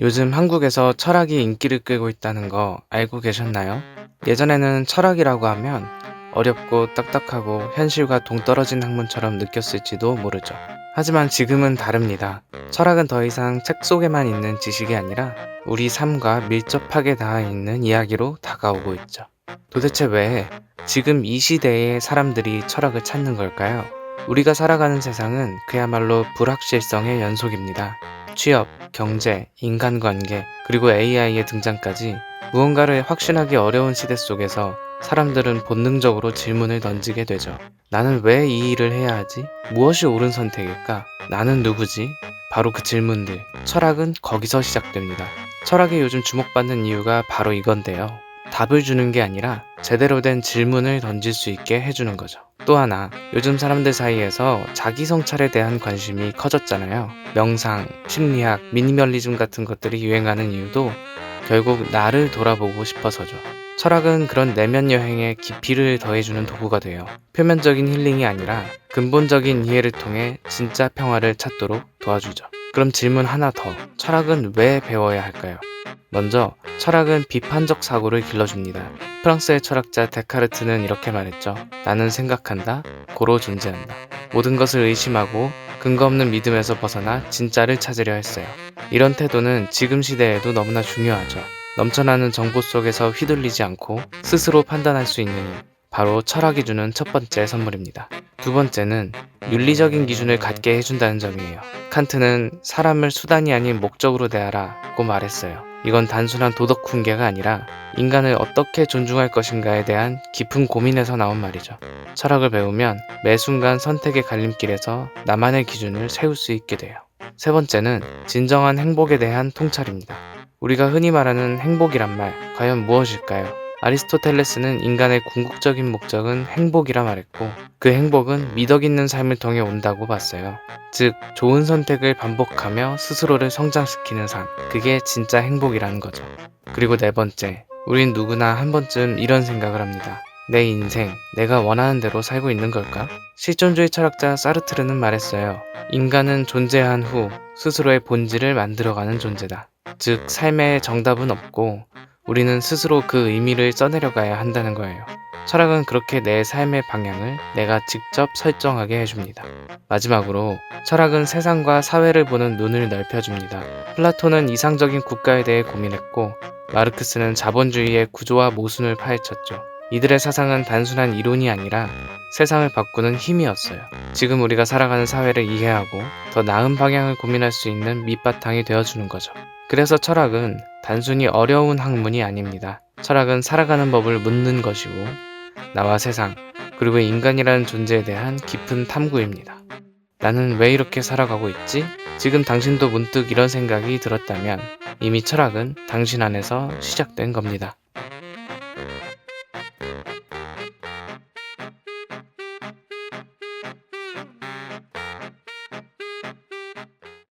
요즘 한국에서 철학이 인기를 끌고 있다는 거 알고 계셨나요? 예전에는 철학이라고 하면 어렵고 딱딱하고 현실과 동떨어진 학문처럼 느꼈을지도 모르죠. 하지만 지금은 다릅니다. 철학은 더 이상 책 속에만 있는 지식이 아니라 우리 삶과 밀접하게 닿아 있는 이야기로 다가오고 있죠. 도대체 왜 지금 이 시대에 사람들이 철학을 찾는 걸까요? 우리가 살아가는 세상은 그야말로 불확실성의 연속입니다. 취업, 경제, 인간관계, 그리고 AI의 등장까지 무언가를 확신하기 어려운 시대 속에서 사람들은 본능적으로 질문을 던지게 되죠. 나는 왜 이 일을 해야 하지? 무엇이 옳은 선택일까? 나는 누구지? 바로 그 질문들. 철학은 거기서 시작됩니다. 철학이 요즘 주목받는 이유가 바로 이건데요. 답을 주는 게 아니라 제대로 된 질문을 던질 수 있게 해주는 거죠. 또 하나, 요즘 사람들 사이에서 자기 성찰에 대한 관심이 커졌잖아요. 명상, 심리학, 미니멀리즘 같은 것들이 유행하는 이유도 결국 나를 돌아보고 싶어서죠. 철학은 그런 내면 여행에 깊이를 더해주는 도구가 돼요. 표면적인 힐링이 아니라 근본적인 이해를 통해 진짜 평화를 찾도록 도와주죠. 그럼 질문 하나 더. 철학은 왜 배워야 할까요? 먼저, 철학은 비판적 사고를 길러줍니다. 프랑스의 철학자 데카르트는 이렇게 말했죠. 나는 생각한다, 고로 존재한다. 모든 것을 의심하고 근거 없는 믿음에서 벗어나 진짜를 찾으려 했어요. 이런 태도는 지금 시대에도 너무나 중요하죠. 넘쳐나는 정보 속에서 휘둘리지 않고 스스로 판단할 수 있는 힘. 바로 철학이 주는 첫 번째 선물입니다. 두 번째는 윤리적인 기준을 갖게 해준다는 점이에요. 칸트는 사람을 수단이 아닌 목적으로 대하라고 말했어요. 이건 단순한 도덕 훈계가 아니라 인간을 어떻게 존중할 것인가에 대한 깊은 고민에서 나온 말이죠. 철학을 배우면 매 순간 선택의 갈림길에서 나만의 기준을 세울 수 있게 돼요. 세 번째는 진정한 행복에 대한 통찰입니다. 우리가 흔히 말하는 행복이란 말, 과연 무엇일까요? 아리스토텔레스는 인간의 궁극적인 목적은 행복이라 말했고, 그 행복은 미덕 있는 삶을 통해 온다고 봤어요. 즉, 좋은 선택을 반복하며 스스로를 성장시키는 삶. 그게 진짜 행복이라는 거죠. 그리고 네 번째, 우린 누구나 한 번쯤 이런 생각을 합니다. 내 인생, 내가 원하는 대로 살고 있는 걸까? 실존주의 철학자 사르트르는 말했어요. 인간은 존재한 후 스스로의 본질을 만들어가는 존재다. 즉, 삶에 정답은 없고 우리는 스스로 그 의미를 써내려가야 한다는 거예요. 철학은 그렇게 내 삶의 방향을 내가 직접 설정하게 해줍니다. 마지막으로 철학은 세상과 사회를 보는 눈을 넓혀줍니다. 플라톤은 이상적인 국가에 대해 고민했고 마르크스는 자본주의의 구조와 모순을 파헤쳤죠. 이들의 사상은 단순한 이론이 아니라 세상을 바꾸는 힘이었어요. 지금 우리가 살아가는 사회를 이해하고 더 나은 방향을 고민할 수 있는 밑바탕이 되어주는 거죠. 그래서 철학은 단순히 어려운 학문이 아닙니다. 철학은 살아가는 법을 묻는 것이고 나와 세상 그리고 인간이라는 존재에 대한 깊은 탐구입니다. 나는 왜 이렇게 살아가고 있지? 지금 당신도 문득 이런 생각이 들었다면 이미 철학은 당신 안에서 시작된 겁니다.